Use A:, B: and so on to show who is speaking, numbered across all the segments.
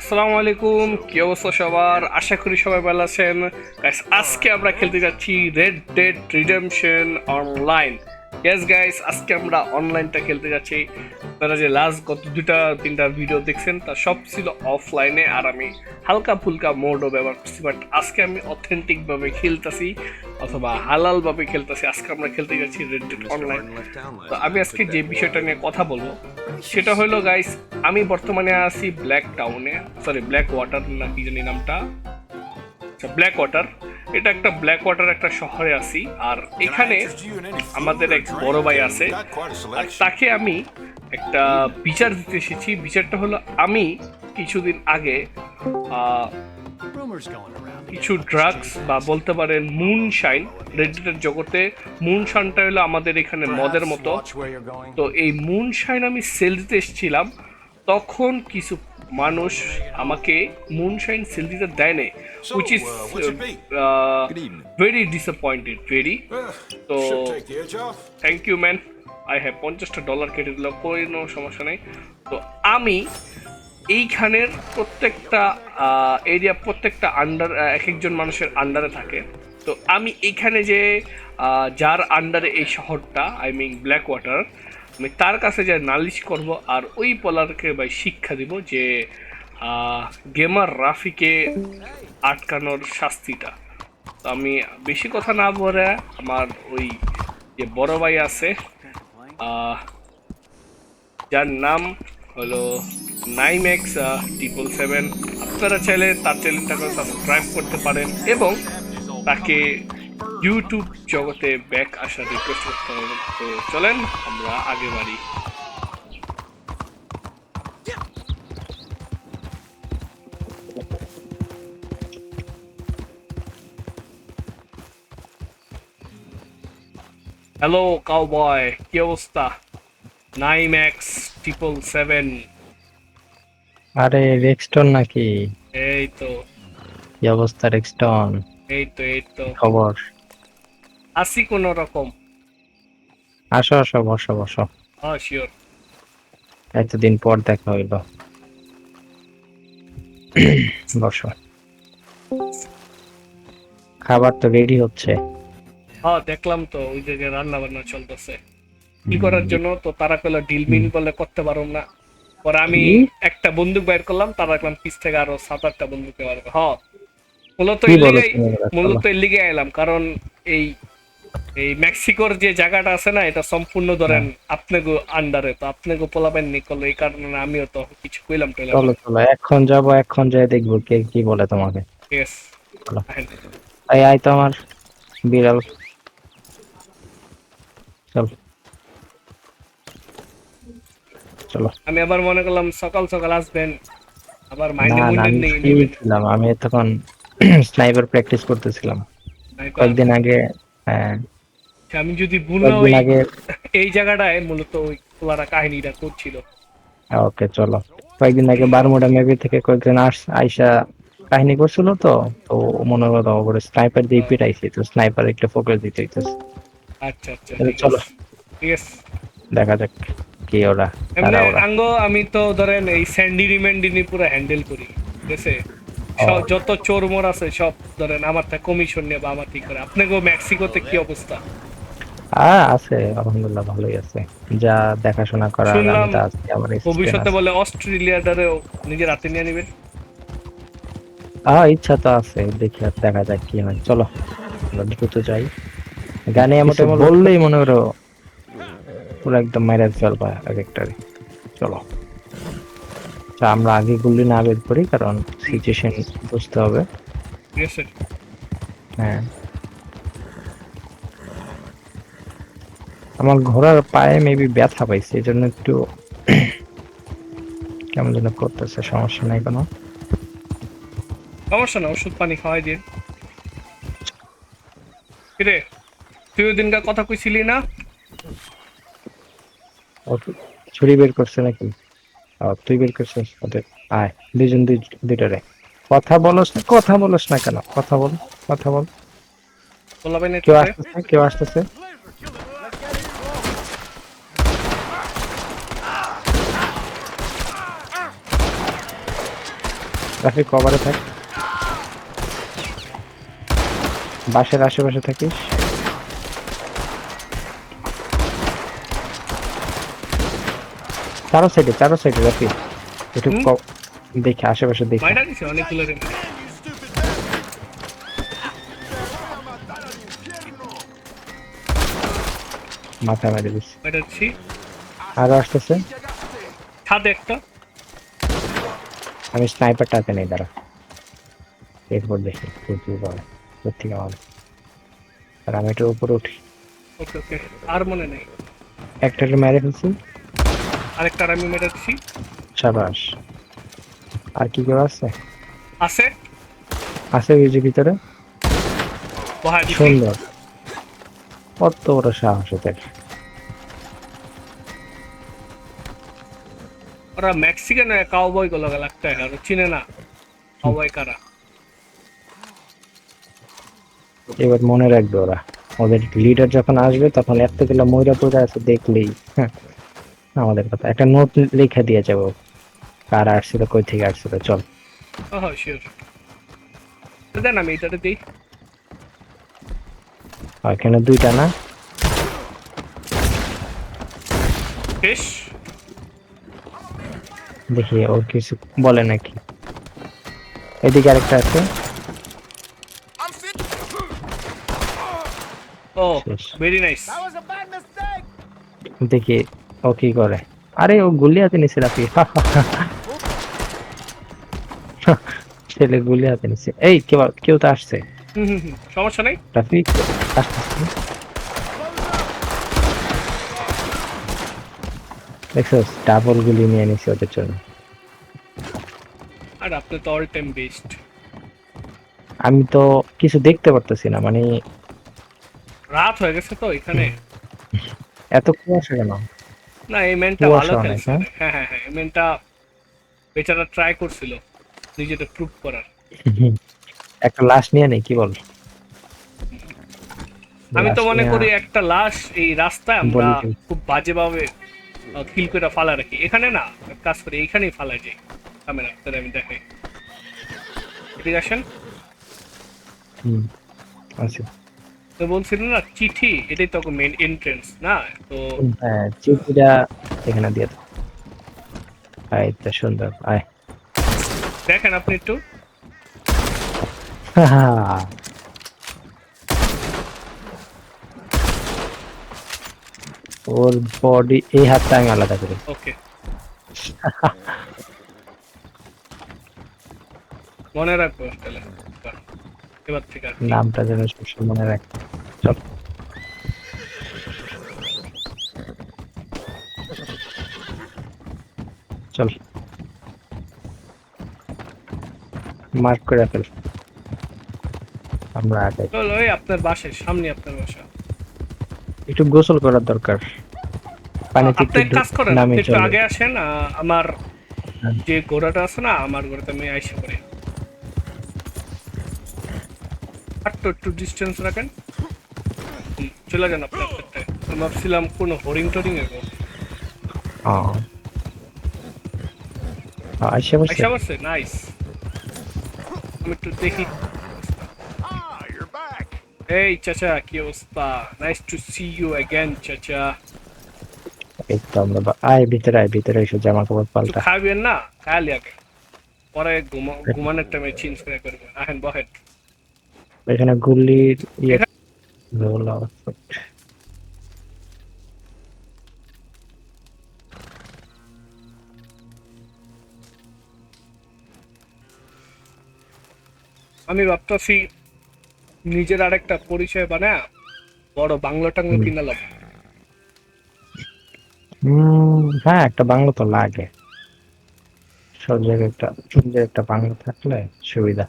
A: আসসালামু আলাইকুম, কি অবস্থা সবার? আশা করি সবাই ভালো আছেন। আজকে আমরা খেলতে যাচ্ছি Red Dead Redemption online yes guys আজকে আমরা অনলাইনটা খেলতে যাচ্ছি। আপনারা যে লাস্ট গত দুটা, তিনটা ভিডিও দেখছেন, তা সব ছিল অফলাইনে আর আমি হালকা ফুলকা মোডও ব্যবহার করছি বাট আজকে আমি অথেন্টিকভাবে খেলতেছি। অথবা হালাল ভাবে খেলতেছি। আজকে আমরা খেলতে যাচ্ছি রেড ডেড অনলাইন তো আমি আজকে যে বিষয়টা নিয়ে কথা বলব সেটা হলো গাইস আমি বর্তমানে আছি ব্ল্যাক টাউনে সরি ব্ল্যাক ওয়াটার না কি জানি নামটা। আচ্ছা ব্ল্যাক ওয়াটার এটা একটা ব্ল্যাক ওয়াটার একটা শহরে আছি। আর এখানে আমাদের এক বড় ভাই আছে। আর তাকে আমি একটা বিচার দিতে এসেছি। বিচারটা হলো আমি কিছুদিন আগে কিছু ড্রাগস বা বলতে পারেন মুন শাইন রেডিটের জগতে মুন শাইনটা হলো আমাদের এখানে মদের মতো. তো এই মুন শাইন আমি সেল দিতে এসেছিলাম তখন কিছু মানুষ আমাকে মুন শাইন সেল দিতে দেয় নাই which is. Very disappointed very তো. Thank you man I have পঞ্চাশটা ডলার কেটে দিল কোনো সমস্যা নেই তো আমি এইখানের প্রত্যেকটা এরিয়া প্রত্যেকটা আন্ডার এক একজন মানুষের আন্ডারে থাকে। তো আমি এখানে যে যার আন্ডারে এই শহরটা আই মিন ব্ল্যাক ওয়াটার আমি তার কাছে যে নালিশ করব আর ওই পলারকে ভাই শিক্ষা দিব যে গেমার রাফিকে আটকানোর শাস্তিটা। তো আমি বেশি কথা না বলে আমার ওই যে বড় ভাই আছে যার নাম হলো নাইম এক্স ট্রিপল সেভেন আপনারা চাইলে তার চ্যানেলটাকে সাবস্ক্রাইব করতে পারেন এবং তাকে ইউটিউব জগতে ব্যাক আসার রিকোয়েস্ট করতে হবে। তো চলেন, আমরা আগে বাড়ি। হ্যালো কাউবয় কি অবস্থা? নাইম এক্স ট্রিপল সেভেন
B: আরে রেক্সটন নাকি?
A: এই তো।
B: কি অবস্থা রেক্সটন
A: এই তো এই তো।
B: খবর?
A: আসি কোন রকম।
B: আসো আসো বসো বসো।
A: হ্যাঁ শিওর
B: এতদিন পর দেখা হইল। বসো। খাবার তো রেডি হচ্ছে।
A: হ্যাঁ দেখলাম তো ওই জায়গায় রান্না বান্না চলতেছে। কি করার জন্য? তো তারা কইলো ডিল মিল বলে করতে পারো না। পরে আমি একটা বন্দুক বাইর করলাম তারা দেখলাম পিস থেকে আরও সাত আটটা বন্দুক বের হ্যাঁ মূলত? মূলত এর লিগে এলাম কারণ এই এই মেক্সিকোর যে জায়গাটা আছে না এটা সম্পূর্ণ ধরেন
B: হ্যাঁ।
A: আপনাকে আন্ডারে তো আপনাকে পোলাবেন নি করল এই কারণে আমিও তো কিছু কইলাম টইলাম।
B: চলো চলো এখন যাব এখন যাই দেখব কে কি বলে তোমাকে। চলো। এই আই তো আমার বিড়াল। চল। চলো।
A: আমি আবার মনে করলাম সকাল সকাল আসবেন আবার মাইন্ডে মুন্ডে
B: ছিলাম। আমি তখন স্নাইপার প্র্যাকটিস করতেছিলাম। কয়েকদিন আগে হ্যাঁ।
A: আমি যদি ভুল না এই জায়গাটায় মূলত ওই খোলারা কাহিনীটা করছিল।
B: ওকে চলো। কয়েকদিন আগে বারমুডা মেবি থেকে কয়েকজন আস আইসা কাহিনী করছিল তো তো মনে হলো ওপরে স্নাইপার দিয়ে পিটাইছি তো স্নাইপার একটু ফোকাস দিতে হইতেছে।
A: আচ্ছা আচ্ছা
B: চলো।
A: ঠিক আছে।
B: দেখা যাক কি ওরা
A: আঙ্গ আমি তো ধরেন এই স্যান্ডি রিমেন্ডিনি পুরো হ্যান্ডেল করি ঠিক আছে? যত চোর মোর আছে সব ধরেন আমার থেকে কমিশন নিয়ে বা আমার ঠিক করে। আপনাকে মেক্সিকোতে কি অবস্থা?
B: হ্যাঁ আছে আলহামদুলিল্লাহ ভালোই আছে। যা দেখাশোনা আমি তো আমার
A: ভবিষ্যতে। বলে অস্ট্রেলিয়াটারেও নিজের হাতে নিয়ে নেবেন?
B: হ্যাঁ ইচ্ছা তো আছে দেখি আর দেখা যাক কি হয়। চলো আমরা দ্রুত যাই। গানে মোটে বললেই মনে করো পুরো একদম মাইরা ফেলবা এক একটারে চলো। আমরা আগে গুলি না বের করি কারণ সিচুয়েশন বুঝতে হবে। হ্যাঁ। আমার ঘোড়ার পায়ে মেবি ব্যথা পাইছে এই জন্য একটু কেমন যেন করতেছে সমস্যা নাই কোনো।
A: সমস্যা না ওষুধ পানি খাওয়াই দিন কিরে তুই ওই দিনকার কথা কইছিলি না?
B: ও তো ছুরি বের করছে নাকি? তুই বের করছিস? ওদের আয় দুজন দুই দুইটারে। কথা বলস না কথা বলস না কেন? কথা বল কথা বল। কেউ আসতেছে কেউ আসতেছে। রাফি কভারে থাক। বাসের আশেপাশে থাকিস। চারো সাইডে চারো সাইডে রাফি। একটু দেখে আশেপাশে দেখে।
A: মাইরা দিছে অনেকগুলো রে
B: মাথা মেরে
A: দিছি।
B: আরও আসতেছে।
A: ছাদে একটা।
B: আমি স্নাইপারটা হাতে নেই দাঁড়া। এরপর দেখি প্রচুর পাবে থেকে পাবে আর আমি এটার উপরে উঠি।
A: ওকে ওকে। আর মনে নেই।
B: একটাকে মেরে ফেলছি।
A: আরেকটা আমি মেরে দিছি
B: সাবাস। আর কি কেউ আছে?
A: আছে?
B: আছে ওই যে ভিতরে? সুন্দর। কত বড় সাহস ওদের।
A: ওরা মেক্সিকান কাউবয়গুলো লাগতে হয় আর চিনে না কাউবয় কারা।
B: এবার মনে রাখবে ওরা। ওদের লিডার যখন আসবে তখন এতগুলো ময়রা পড়ে আছে দেখলেই হ্যাঁ, আমাদের কথা। একটা নোট লিখে দিয়ে যাব। কার আসছিল কই থেকে আসছিল চল।
A: ও হ্যাঁ শিওর দেন আমি এটাতে দিই।
B: আর এখানে দুইটা না?
A: শেষ
B: দেখি ওর কিছু বলে নাকি। এদিকে আরেকটা আছে।
A: ও ভেরি নাইস
B: দেখি ও কি করে? আরে ও গুলি হাতে নিছে রাফি ছেলে গুলি হাতে নিছে এই কেউ কেউ তো আসছে।
A: সমস্যা নেই।
B: রাফি আসতেছে। দেখছ ডাবল গুলি নিয়ে নিছে ওদের জন্য।
A: আর আপনি তো অল টাইম বেস্ট
B: আমি তো কিছু দেখতে পারতেছি না মানে
A: রাত হয়ে গেছে তো এখানে।
B: এত কুয়াশা কেন?
A: না এই ম্যানটা ভালো খেলছে হ্যাঁ? হ্যাঁ হ্যাঁ এই ম্যানটা বেচারা ট্রাই করছিল নিজেটা প্রুভ করার।
B: একটা লাশ নিয়ে নেই কি বল?
A: আমি তো মনে করি একটা লাশ এই রাস্তায় আমরা? খুব বাজেভাবে কিল করে ফালা রাখি। এখানে না কাজ করি এখানেই ফালা যাই। ক্যামেরা তাহলে আমি দেখাই। এদিকে আসেন।
B: হুম আচ্ছা
A: তো বলছিলেন না চিঠি এটাই তো মেন এন্ট্রেন্স না? তো
B: হ্যাঁ চিঠিটা এখানে দিয়ে দাও। আয় এটা সুন্দর আয়।
A: দেখেন আপনি একটু।
B: ওর বডি এই হাতটা আমি আলাদা করি।
A: ওকে। মনে রাখব তাহলে। এবার থেকে
B: নামটা যেন সবসময় মনে রাখ চল। চল। মার্ক করে ফেল। আমরা আগে।
A: চলো এই আপনার বাসায় সামনে আপনার বাসা।
B: একটু গোসল করার দরকার। পানিতে
A: আপনি কাজ করেন একটু আগে আসেন আমার
B: হ্যাঁ।
A: যে ঘোড়াটা আছে না আমার ঘোড়াতে আমি আইসা করি একটু একটু ডিস্টেন্স রাখেন। চলে যান আপনার ক্ষেত্রে। ভাবছিলাম কোনো হরিং টরিং এগো
B: আইসা বসে।
A: আইসা বসে? নাইস আমি একটু দেখি. এই চাচা কি অবস্থা? Nice to see you again চাচা।
B: এই তো আমরা আয় ভিতরে আয় ভিতরে এসে জামা কাপড় পাল্টা।
A: খাবেন না? খালি আগে পরে ঘুমা- ঘুমানোর টাইমে চেঞ্জ করে করবেন। আহেন বহেন।
B: এখানে গুলির রোল আউটপুট
A: আমি ভাবতেছি নিজের আরেকটা পরিচয় বানা বড় বাংলা টাংলা
B: হুম।
A: কিনালাম
B: হ্যাঁ একটা বাংলা তো লাগে। সব জায়গায় একটা সুন্দর একটা বাংলা থাকলে সুবিধা।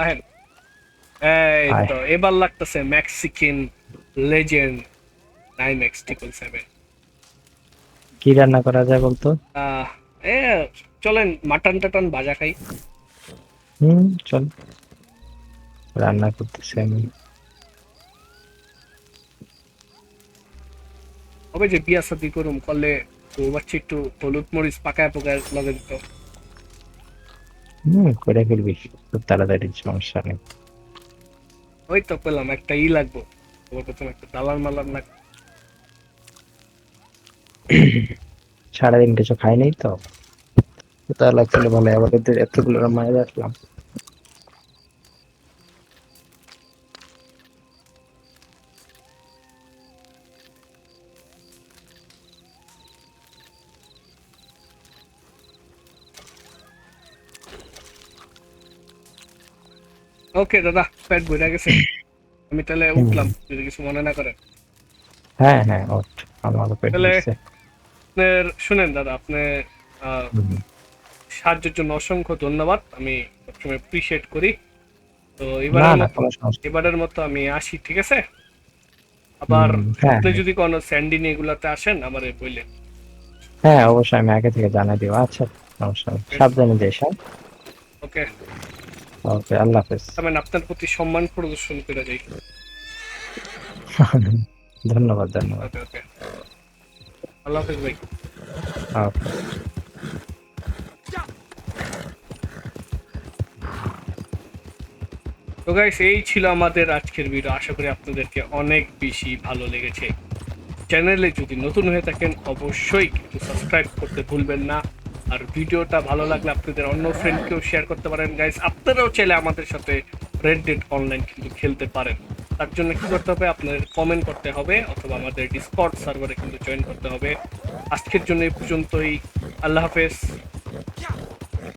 A: আহেন। এই তো এবার লাগতেছে মেক্সিকান লেজেন্ড ট্রিপল সেভেন
B: কি রান্না করা যায় বলতো?
A: এ চলেন মাটন টাটন ভাজা খাই।
B: হুম চল। রান্না করতেছি আমি।
A: হবে যে বিয়া শাদি করুম করলে তো বাচ্চা একটু হলুদ মরিচ পাকায় পোকায় লগে দিত।
B: হুম করে ফেলবি খুব তাড়াতাড়ি সমস্যা নেই।
A: ওই তো পেলাম একটা ই লাগবো। তোমার প্রথমে একটা দালাল মালাল লাগ
B: সারাদিন কিছু খাই নাই তো। তা লাগছিল ভালো আবার এদের এতগুলো মায়ের আসলাম।
A: ওকে দাদা গেছে। আমি তাহলে উঠলাম যদি কিছু মনে না করেন
B: হ্যাঁ হ্যাঁ ওঠ। আমারও পেট
A: আপনার শুনেন দাদা আপনি সাহায্যের জন্য অসংখ্য ধন্যবাদ। আমি সবসময় অ্যাপ্রিসিয়েট করি। তো এবারের মতো এবারের মতো আমি আসি ঠিক আছে? আবার
B: হ্যাঁ,
A: আপনি
B: হ্যাঁ।
A: যদি কোনো স্যান্ডিন এগুলাতে আসেন আমার বললেন
B: হ্যাঁ অবশ্যই আমি আগে থেকে জানাই দিব। আচ্ছা সমস্যা সাবধানে হ্যাঁ।
A: ওকে
B: ওকে আল্লাহ হাফেজ।
A: আমি আপনার প্রতি সম্মান প্রদর্শন করে যাই।
B: ধন্যবাদ ধন্যবাদ।
A: ওকে আল্লাহ হাফেজ ভাই।
B: ওকে
A: তো গাইস এই ছিল আমাদের আজকের ভিডিও আশা করি আপনাদেরকে অনেক বেশি ভালো লেগেছে। চ্যানেলে যদি নতুন হয়ে থাকেন অবশ্যই কিন্তু সাবস্ক্রাইব করতে ভুলবেন না। আর ভিডিওটা ভালো লাগলে আপনাদের অন্য ফ্রেন্ডকেও শেয়ার করতে পারেন। গাইস আপনারাও চাইলে আমাদের সাথে রেড অনলাইন কিন্তু খেলতে পারেন। তার জন্য কী করতে হবে? আপনাদের কমেন্ট করতে হবে অথবা আমাদের ডিসকর্ড সার্ভারে কিন্তু জয়েন করতে হবে। আজকের জন্য এই পর্যন্তই। আল্লাহ হাফেজ।